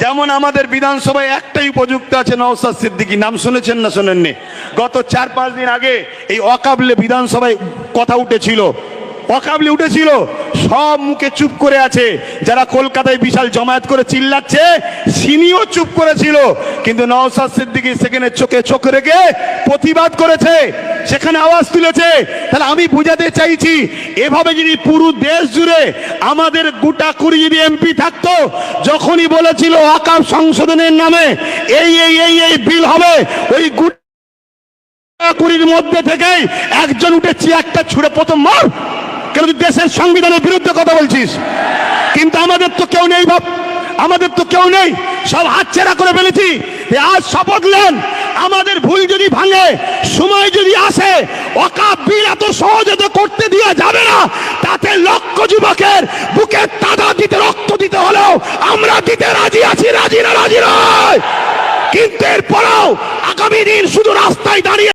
যেমন আমাদের বিধানসভায় একটাই উপযুক্ত আছে নওসাদ সিদ্দিকী। নাম শুনেছেন না শোনেননি? গত চার, পাঁচ দিন আগে এই অকাবলে বিধানসভায় কথা উঠেছিল। অকাবলি উঠেছিল। সব মুখে চুপ করে আছে। যারা কলকাতায় বিশাল জমায়েত করে চিল্লাচ্ছে, সিনিও চুপ করেছিল। কিন্তু নওসাদ সিদ্দিকী সেখানে চোখে চোখ রেখে প্রতিবাদ করেছে। সেখানে আওয়াজ তুলেছে, তাহলে আমি বুঝাতে চাইছি, এভাবে যদি পুরো দেশ জুড়ে আমাদের গোটা কুড়ি যদি এমপি থাকতো, যখনই বলেছিল আকাম সংশোধনের নামে, এই এই এই এই বিল হবে, ওই গোটা কুড়ির মধ্যে থেকেই একজন উঠে চেয়ারটা ছুড়ে প্রথম মার। কেন দেশের সংবিধানের বিরুদ্ধে কথা বলছিস? কিন্তু আমাদের তো কেউ নেই ভাব আমাদের তো কেউ নেই, সব হাতছেড়া করে ফেলেছি। আজ শপথ নেন যদি ভাঙে, সময় যদি আসে বিল এত সহজে তো করতে দেওয়া যাবে না। তাতে লক্ষ যুবকের বুকে তাদা দিতে, রক্ত দিতে হলেও আমরা দিতে রাজি আছি, রাজি না রাজি নয়। কিন্তু এরপরেও আগামী দিন শুধু রাস্তায় দাঁড়িয়ে